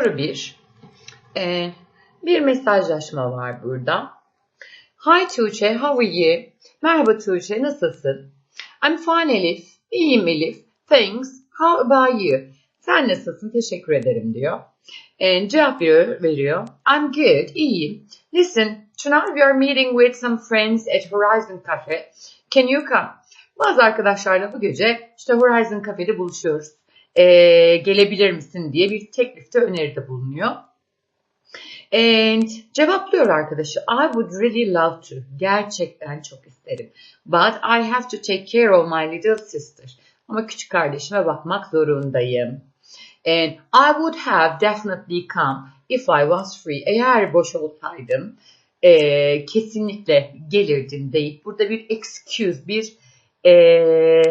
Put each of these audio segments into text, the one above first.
Soru 1. Ee, bir mesajlaşma var burada. Hi Tuğçe, how are you? Merhaba Tuğçe, nasılsın? I'm fine Elif. İyiyim Elif. Thanks. How about you? Sen nasılsın? Teşekkür ederim diyor. And cevap veriyor. I'm good. İyiyim. Listen, tonight we are meeting with some friends at Horizon Cafe. Can you come? Bazı arkadaşlarla bu gece işte Horizon Cafe'de buluşuyoruz. Ee, gelebilir misin diye bir teklifte öneride bulunuyor. And cevaplıyor arkadaşı. I would really love to. Gerçekten çok isterim. But I have to take care of my little sister. Ama küçük kardeşime bakmak zorundayım. And I would have definitely come if I was free. Eğer boş olsaydım e, kesinlikle gelirdim deyip burada bir excuse, bir e,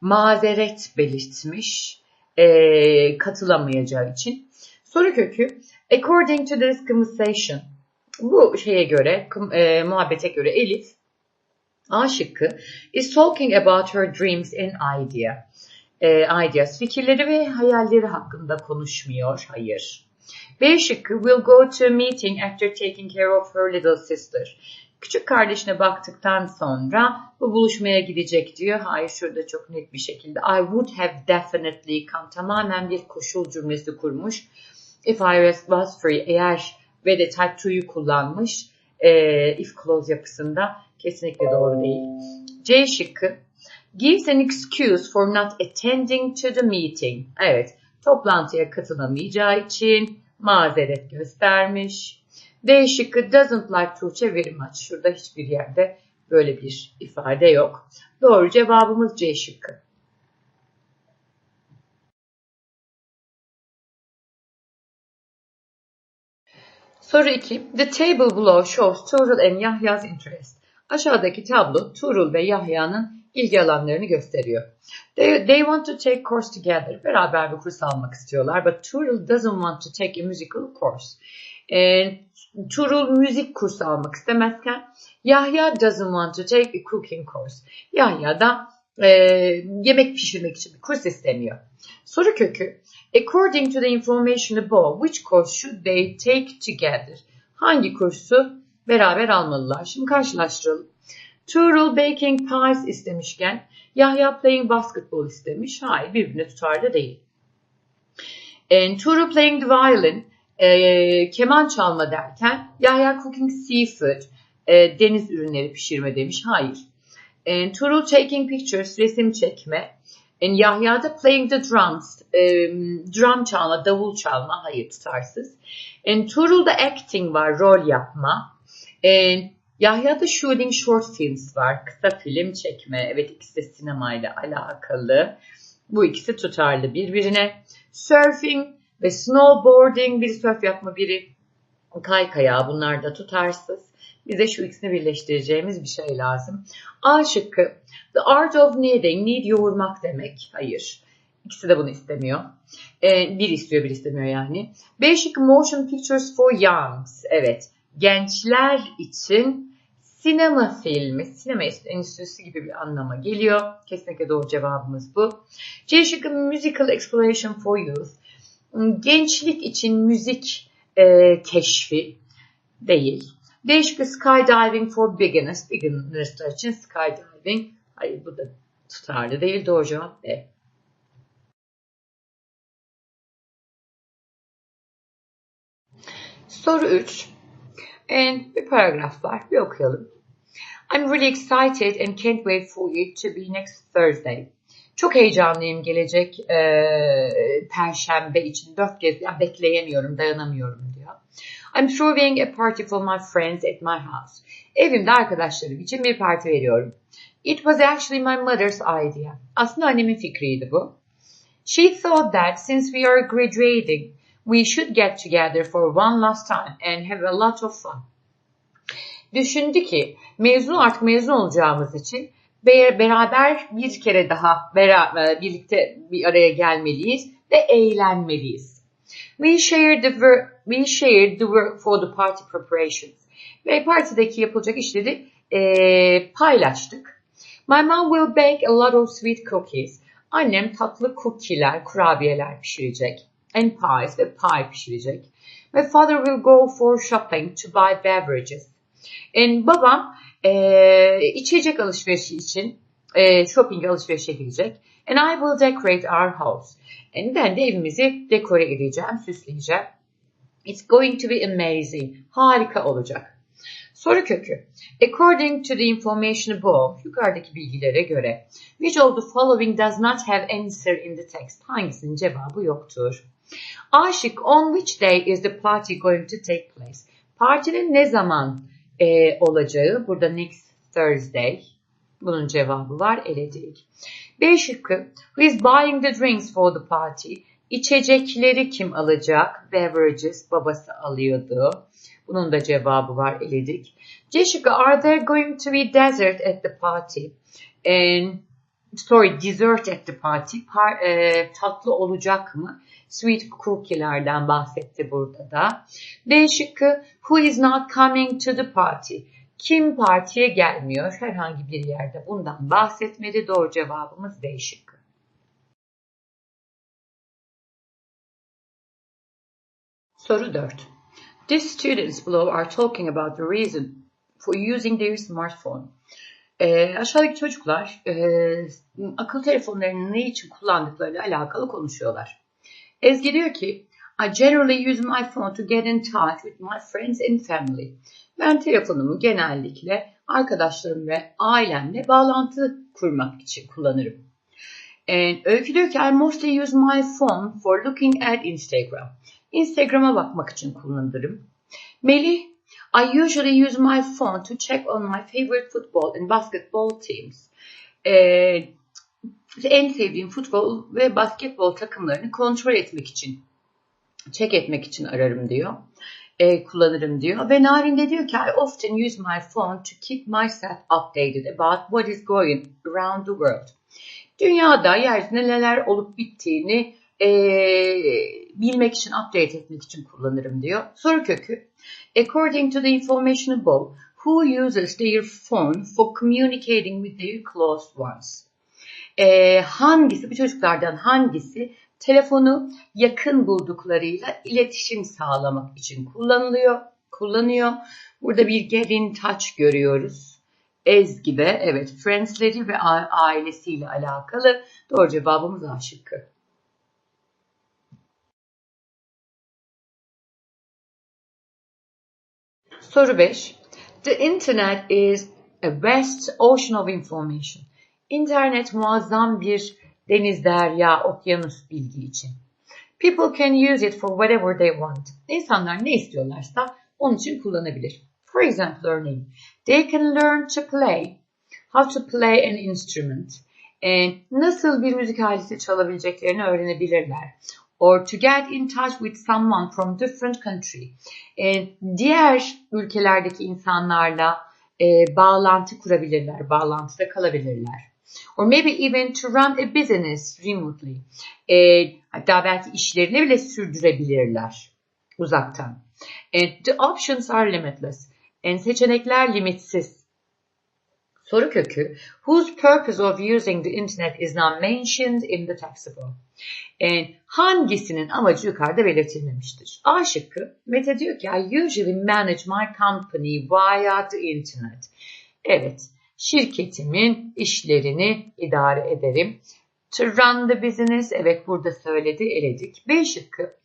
mazeret belirtmiş e, katılamayacağı için. Soru kökü according to this conversation bu şeye göre e, muhabbete göre Elif A şıkkı is talking about her dreams and idea. E, ideas, fikirleri ve hayalleri hakkında konuşmuyor. Hayır. B şıkkı will go to a meeting after taking care of her little sister. Küçük kardeşine baktıktan sonra bu buluşmaya gidecek diyor. Hayır şurada çok net bir şekilde I would have definitely come. Tamamen bir koşul cümlesi kurmuş. If I was free eğer ve de type to'yu kullanmış. E, if clause yapısında kesinlikle doğru değil. C şıkkı gives an excuse for not attending to the meeting. Evet toplantıya katılamayacağı için mazeret göstermiş. D şıkkı doesn't like Tuğçe very much. Şurada hiçbir yerde böyle bir ifade yok. Doğru cevabımız C şıkkı. Soru 2. The table below shows Tuğrul and Yahya's interest. Aşağıdaki tablo Tuğrul ve Yahya'nın ilgi alanlarını gösteriyor. They, they want to take course together. Beraber bir kurs almak istiyorlar. But Tuğrul doesn't want to take a musical course. And Tuğrul müzik kursu almak istemezken Yahya doesn't want to take a cooking course. Yahya da e, yemek pişirmek için bir kurs istemiyor. Soru kökü According to the information above, which course should they take together? Hangi kursu beraber almalılar? Şimdi karşılaştıralım. Tuğrul baking pies istemişken Yahya playing basketball istemiş. Hayır birbirine tutarlı değil. And Tuğrul playing the violin e, keman çalma derken Yahya cooking seafood e, deniz ürünleri pişirme demiş. Hayır. And Tuğrul taking pictures resim çekme. And Yahya da playing the drums e, drum çalma davul çalma. Hayır tutarsız. And Tuğrul'da acting var rol yapma. And Yahya'da shooting short films var. Kısa film çekme. Evet ikisi de sinemayla alakalı. Bu ikisi tutarlı birbirine. Surfing ve snowboarding. Biri surf yapma biri kaykaya. Bunlar da tutarsız. Bize şu ikisini birleştireceğimiz bir şey lazım. A şıkkı. The art of kneading. Knead yoğurmak demek. Hayır. İkisi de bunu istemiyor. Ee, bir istiyor bir istemiyor yani. B şıkkı motion pictures for youngs. Evet gençler için sinema filmi, sinema enstitüsü gibi bir anlama geliyor. Kesinlikle doğru cevabımız bu. C şıkkı musical exploration for youth. Gençlik için müzik e, keşfi değil. D şıkkı skydiving for beginners. Beginnerslar için skydiving. Hayır bu da tutarlı değil. Doğru cevap B. Soru 3. And bir paragraf var. Bir okuyalım. I'm really excited and can't wait for it to be next Thursday. Çok heyecanlıyım gelecek e, Perşembe için. Dört kez yani bekleyemiyorum, dayanamıyorum diyor. I'm throwing a party for my friends at my house. Evimde arkadaşlarım için bir parti veriyorum. It was actually my mother's idea. Aslında annemin fikriydi bu. She thought that since we are graduating, we should get together for one last time and have a lot of fun. Düşündü ki mezun artık mezun olacağımız için beraber bir kere daha beraber, birlikte bir araya gelmeliyiz ve eğlenmeliyiz. We shared the work, we shared the work for the party preparations. Ve partideki yapılacak işleri e, paylaştık. My mom will bake a lot of sweet cookies. Annem tatlı cookie'ler, kurabiyeler pişirecek. and pies ve pie pişirecek. My father will go for shopping to buy beverages. And babam e, içecek alışverişi için e, shopping alışverişe gidecek. And I will decorate our house. And ben de evimizi dekore edeceğim, süsleyeceğim. It's going to be amazing. Harika olacak. Soru kökü. According to the information above, yukarıdaki bilgilere göre, which of the following does not have answer in the text? Hangisinin cevabı yoktur? Aşık, on which day is the party going to take place? Partinin ne zaman e, olacağı, burada next Thursday. Bunun cevabı var, eledik. B şıkkı, who is buying the drinks for the party? İçecekleri kim alacak? Beverages, babası alıyordu. Bunun da cevabı var, eledik. C şıkkı, are there going to be dessert at the party? And, sorry, dessert at the party. Par, e, tatlı olacak mı? Sweet cookie'lerden bahsetti burada da. D şıkkı, who is not coming to the party? Kim partiye gelmiyor? Herhangi bir yerde bundan bahsetmedi. Doğru cevabımız D şıkkı. Soru 4. These students below are talking about the reason for using their smartphone. E, aşağıdaki çocuklar e, akıllı telefonlarını ne için kullandıklarıyla alakalı konuşuyorlar. Ezgi diyor ki, I generally use my phone to get in touch with my friends and family. Ben telefonumu genellikle arkadaşlarım ve ailemle bağlantı kurmak için kullanırım. And Öykü diyor ki I mostly use my phone for looking at Instagram. Instagram'a bakmak için kullanırım. Melih I usually use my phone to check on my favorite football and basketball teams. Ee, en sevdiğim futbol ve basketbol takımlarını kontrol etmek için, check etmek için ararım diyor. E, kullanırım diyor. Ve Narin de diyor ki I often use my phone to keep myself updated about what is going around the world. Dünyada yeryüzünde neler olup bittiğini e, bilmek için, update etmek için kullanırım diyor. Soru kökü. According to the information above, who uses their phone for communicating with their close ones? E, hangisi, bu çocuklardan hangisi telefonu yakın bulduklarıyla iletişim sağlamak için kullanılıyor, kullanıyor. Burada bir get touch görüyoruz. Ezgi de evet friendsleri ve ailesiyle alakalı. Doğru cevabımız A şıkkı. Soru 5. The internet is a vast ocean of information. İnternet muazzam bir deniz, derya, okyanus bilgi için. People can use it for whatever they want. İnsanlar ne istiyorlarsa onun için kullanabilir. For example, örneğin, they can learn to play. How to play an instrument. And nasıl bir müzik aleti çalabileceklerini öğrenebilirler. Or to get in touch with someone from different country. And diğer ülkelerdeki insanlarla e, bağlantı kurabilirler, bağlantıda kalabilirler. Or maybe even to run a business remotely. E, hatta belki işlerini bile sürdürebilirler uzaktan. And the options are limitless. And seçenekler limitsiz. Soru kökü. Whose purpose of using the internet is not mentioned in the text above? And hangisinin amacı yukarıda belirtilmemiştir? A şıkkı. Mete diyor ki I usually manage my company via the internet. Evet şirketimin işlerini idare ederim. To run the business, evet burada söyledi, eledik. B şıkkı.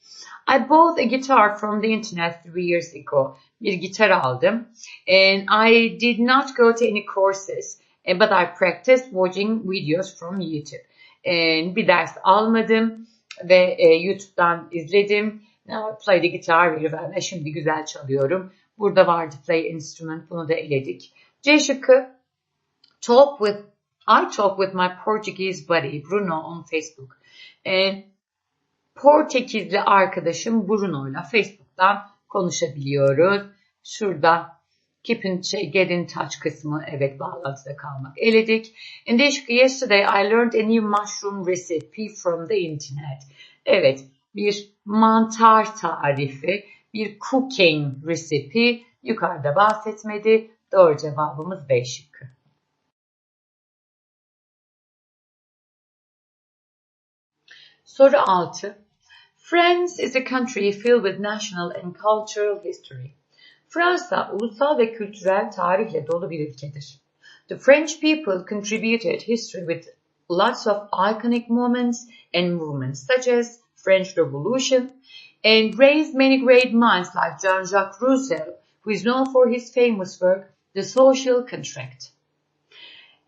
I bought a guitar from the internet three years ago. Bir gitar aldım. And I did not go to any courses. Eh, but I practiced watching videos from YouTube. And bir ders almadım ve e, YouTube'dan izledim. Now I play the guitar very well. Şimdi güzel çalıyorum. Burada vardı play instrument. Bunu da eledik. C şıkkı talk with I talk with my Portuguese buddy Bruno on Facebook. E, Portekizli arkadaşım Bruno ile Facebook'tan konuşabiliyoruz. Şurada keep in, get in touch kısmı evet bağlantıda kalmak eledik. And yesterday I learned a new mushroom recipe from the internet. Evet bir mantar tarifi, bir cooking recipe yukarıda bahsetmedi. Doğru cevabımız B şıkkı. Soru 6. France is a country filled with national and cultural history. Fransa ulusal ve kültürel tarihle dolu bir ülkedir. The French people contributed history with lots of iconic moments and movements such as French Revolution and raised many great minds like Jean-Jacques Rousseau who is known for his famous work The Social Contract.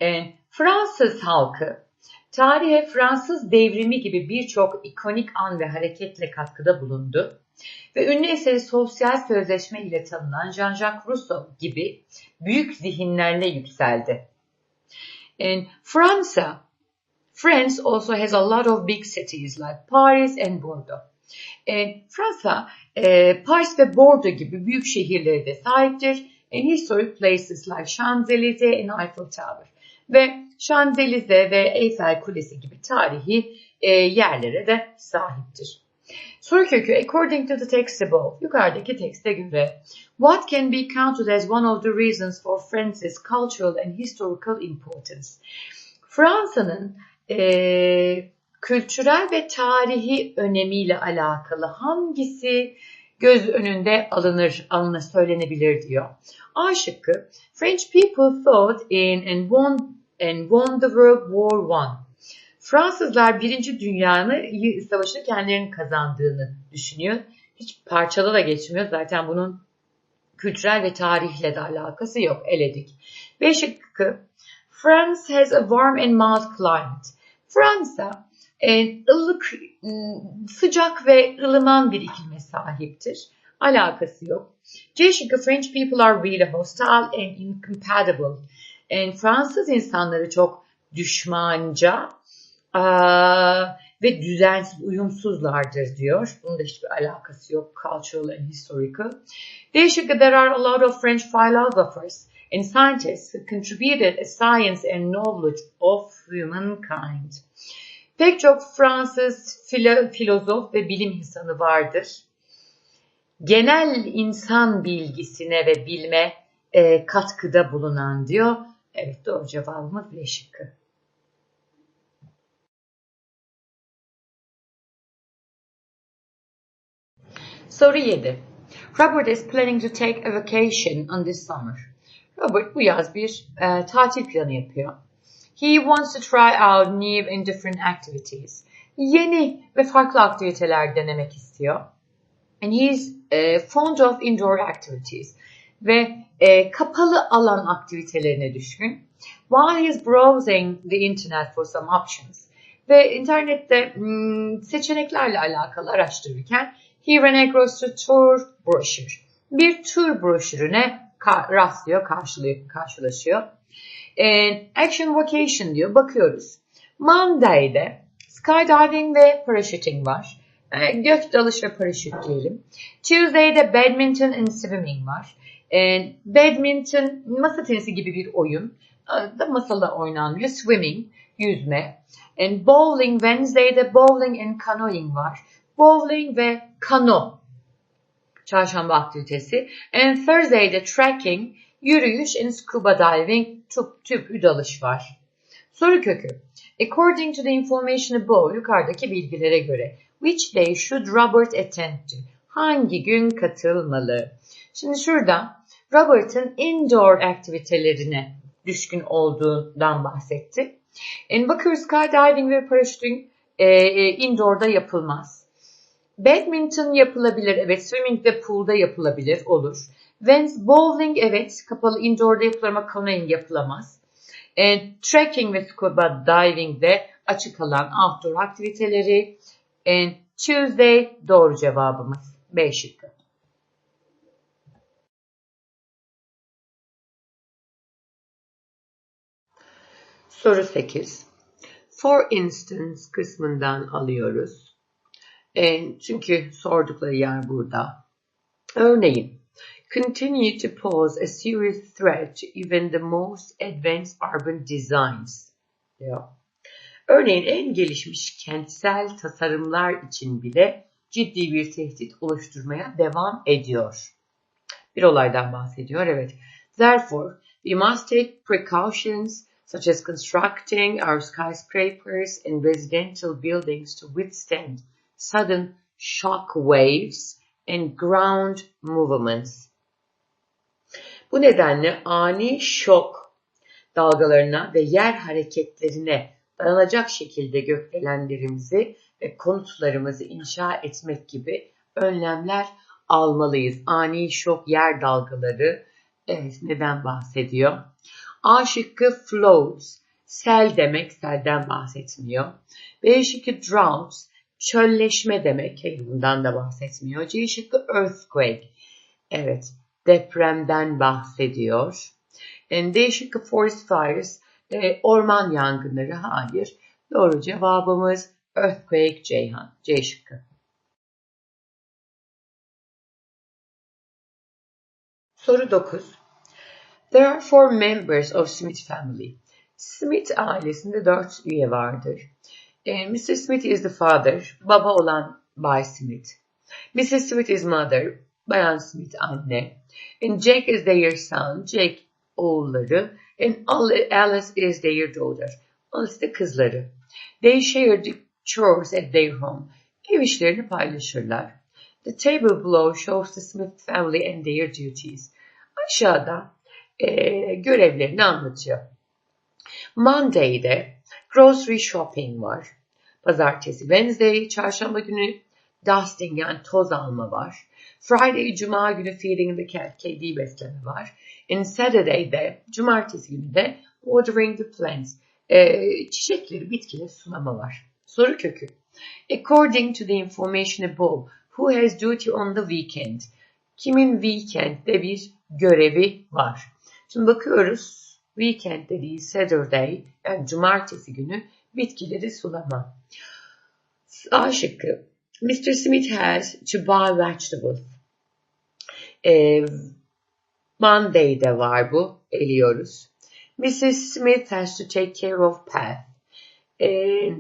And Fransız halkı tarihe Fransız devrimi gibi birçok ikonik an ve hareketle katkıda bulundu ve ünlü eseri Sosyal Sözleşme ile tanınan Jean-Jacques Rousseau gibi büyük zihinlerle yükseldi. And Fransa, France also has a lot of big cities like Paris and Bordeaux. E, Fransa, e, Paris ve Bordeaux gibi büyük şehirlere de sahiptir. And historic places like Champs-Élysées and Eiffel Tower. Ve Champs-Élysées ve Eiffel Kulesi gibi tarihi e, yerlere de sahiptir. Soru kökü according to the text above, yukarıdaki tekste göre what can be counted as one of the reasons for France's cultural and historical importance? Fransa'nın e, kültürel ve tarihi önemiyle alakalı hangisi göz önünde alınır, alınır söylenebilir diyor. A şıkkı French people thought in and won, and won the World War One. Fransızlar Birinci Dünya Savaşı'nı kendilerinin kazandığını düşünüyor. Hiç parçada da geçmiyor. Zaten bunun kültürel ve tarihle de alakası yok. Eledik. B şıkkı France has a warm and mild climate. Fransa ılık, ıı, sıcak ve ılıman bir iklime sahiptir. Alakası yok. C French people are really hostile and incompatible. And Fransız insanları çok düşmanca aa, ve düzensiz, uyumsuzlardır diyor. Bunun da hiçbir alakası yok. Cultural and historical. D there are a lot of French philosophers and scientists who contributed a science and knowledge of humankind. Pek çok Fransız filo, filozof ve bilim insanı vardır. Genel insan bilgisine ve bilme e, katkıda bulunan diyor. Evet doğru cevabımız B şıkkı. Soru 7. Robert is planning to take a vacation on this summer. Robert bu yaz bir e, tatil planı yapıyor. He wants to try out new and different activities. Yeni ve farklı aktiviteler denemek istiyor. And he's uh, fond of indoor activities. Ve e, kapalı alan aktivitelerine düşkün. While he's browsing the internet for some options. Ve internette hmm, seçeneklerle alakalı araştırırken he ran across the tour brochure. Bir tur broşürüne rastlıyor, karşılaşıyor. Action vocation diyor. Bakıyoruz. Monday'de skydiving ve parachuting var. E, gök dalış ve paraşüt diyelim. Tuesday'de badminton and swimming var. E, badminton masa tenisi gibi bir oyun. E, da masada oynanıyor. Swimming, yüzme. And bowling, Wednesday'de bowling and canoeing var. Bowling ve kano çarşamba aktivitesi. And Thursday'de trekking, Yürüyüş and scuba diving, tüp, tüp dalış var. Soru kökü. According to the information above, yukarıdaki bilgilere göre, which day should Robert attend to? Hangi gün katılmalı? Şimdi şurada Robert'ın indoor aktivitelerine düşkün olduğundan bahsetti. And bakıyoruz skydiving ve parachuting e, e, indoor'da yapılmaz. Badminton yapılabilir, evet swimming ve pool'da yapılabilir, olur. Vans bowling evet kapalı indoor'da yapılır ama canoeing yapılamaz. E, trekking ve scuba diving de açık alan outdoor aktiviteleri. And Tuesday doğru cevabımız. B şıkkı. Soru 8. For instance kısmından alıyoruz. E, çünkü sordukları yer burada. Örneğin continue to pose a serious threat to even the most advanced urban designs. Diyor. Örneğin en gelişmiş kentsel tasarımlar için bile ciddi bir tehdit oluşturmaya devam ediyor. Bir olaydan bahsediyor, evet. Therefore, we must take precautions such as constructing our skyscrapers and residential buildings to withstand sudden shock waves and ground movements. Bu nedenle ani şok dalgalarına ve yer hareketlerine dayanacak şekilde gökdelenlerimizi ve konutlarımızı inşa etmek gibi önlemler almalıyız. Ani şok yer dalgaları evet, neden bahsediyor? A şıkkı flows, sel demek selden bahsetmiyor. B şıkkı droughts, çölleşme demek. Bundan da bahsetmiyor. C şıkkı earthquake, evet depremden bahsediyor. And D şıkkı forest fires, e, orman yangınları. Hayır. Doğru cevabımız earthquake Ceyhan. C şıkkı. Soru 9. There are four members of Smith family. Smith ailesinde dört üye vardır. And Mr. Smith is the father, baba olan Bay Smith. Mrs. Smith is mother, Bayan Smith anne. And Jake is their son, Jake oğulları. And Alice is their daughter, Alice de kızları. They share the chores at their home. Ev işlerini paylaşırlar. The table below shows the Smith family and their duties. Aşağıda e, görevlerini anlatıyor. Monday'de grocery shopping var. Pazartesi, Wednesday, çarşamba günü dusting yani toz alma var. Friday, cuma günü feeding the cat, kediyi besleme var. And Saturday'de, cumartesi günü de watering the plants, e, çiçekleri, bitkileri sulama var. Soru kökü. According to the information above, who has duty on the weekend? Kimin weekend'de bir görevi var? Şimdi bakıyoruz. Weekend dediği Saturday yani cumartesi günü bitkileri sulama. A şıkkı. Mr. Smith has to buy vegetables. Ee, Monday'de var bu. Eliyoruz. Mrs. Smith has to take care of pet. Ee,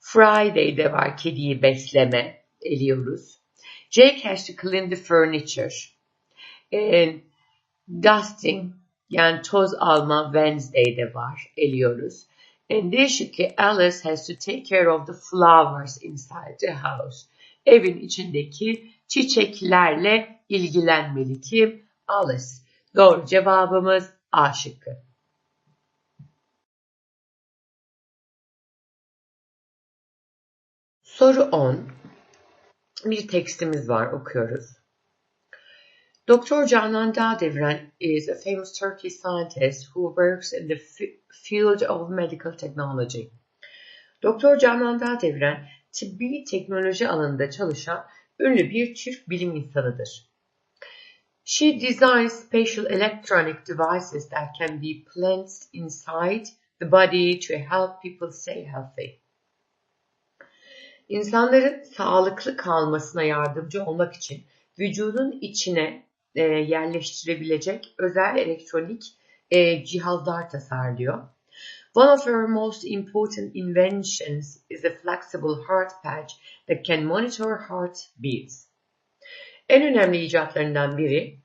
Friday'de var kediyi besleme. Eliyoruz. Jake has to clean the furniture. Ee, dusting yani toz alma Wednesday'de var. Eliyoruz. And this Alice has to take care of the flowers inside the house. Evin içindeki çiçeklerle ilgilenmeli kim? Alice. Doğru cevabımız A şıkkı. Soru 10. Bir tekstimiz var okuyoruz. Dr. Canan Dağdeviren is a famous Turkish scientist who works in the field of medical technology. Dr. Canan Dağdeviren, tıbbi teknoloji alanında çalışan ünlü bir Türk bilim insanıdır. She designs special electronic devices that can be placed inside the body to help people stay healthy. İnsanların sağlıklı kalmasına yardımcı olmak için vücudun içine e, yerleştirebilecek özel elektronik e, cihazlar tasarlıyor. One of her most important inventions is a flexible heart patch that can monitor heart beats. En önemli icatlarından biri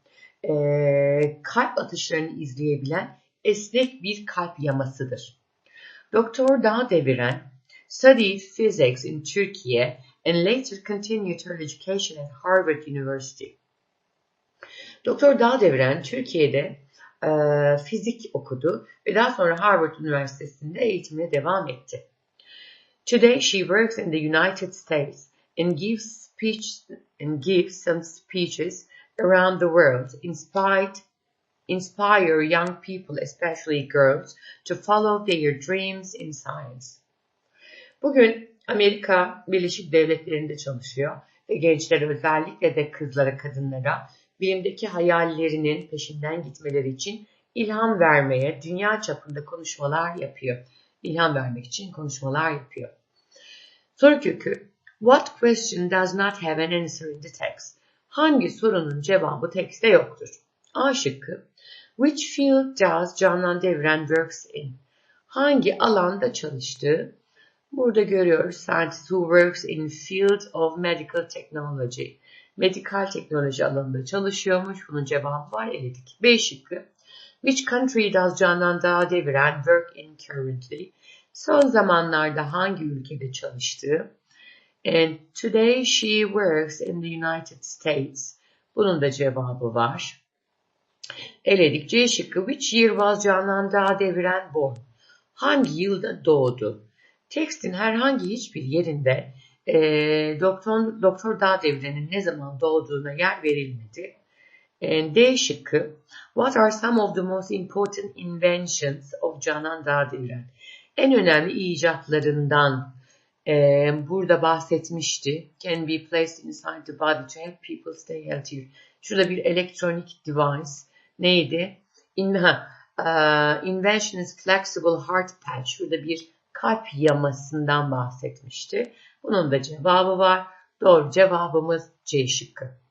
e, kalp atışlarını izleyebilen esnek bir kalp yamasıdır. Doktor Dağ Deviren studied physics in Turkey and later continued her education at Harvard University. Doktor Dağdeviren Türkiye'de e, fizik okudu ve daha sonra Harvard Üniversitesi'nde eğitimine devam etti. Today she works in the United States and gives speech and gives some speeches around the world, inspired inspire young people, especially girls, to follow their dreams in science. Bugün Amerika Birleşik Devletleri'nde çalışıyor ve gençlere özellikle de kızlara, kadınlara bilimdeki hayallerinin peşinden gitmeleri için ilham vermeye dünya çapında konuşmalar yapıyor. İlham vermek için konuşmalar yapıyor. Soru kökü What question does not have an answer in the text? Hangi sorunun cevabı tekste yoktur? A şıkkı Which field does Canan Devren works in? Hangi alanda çalıştığı? Burada görüyoruz scientist who works in field of medical technology medikal teknoloji alanında çalışıyormuş. Bunun cevabı var eledik. B şıkkı. Which country does Canan Dağdeviren work in currently? Son zamanlarda hangi ülkede çalıştığı? And today she works in the United States. Bunun da cevabı var. Eledik. C şıkkı. Which year was Canan Dağdeviren born? Hangi yılda doğdu? Tekstin herhangi hiçbir yerinde e, Doktor, Doktor Dağdeviren'in ne zaman doğduğuna yer verilmedi. And D şıkkı. What are some of the most important inventions of Canan Dağdeviren? En önemli icatlarından e, burada bahsetmişti. Can be placed inside the body to help people stay healthy. Şurada bir electronic device. Neydi? In, ha, uh, invention is flexible heart patch. Şurada bir kalp yamasından bahsetmişti. Bunun da cevabı var. Doğru cevabımız C şıkkı.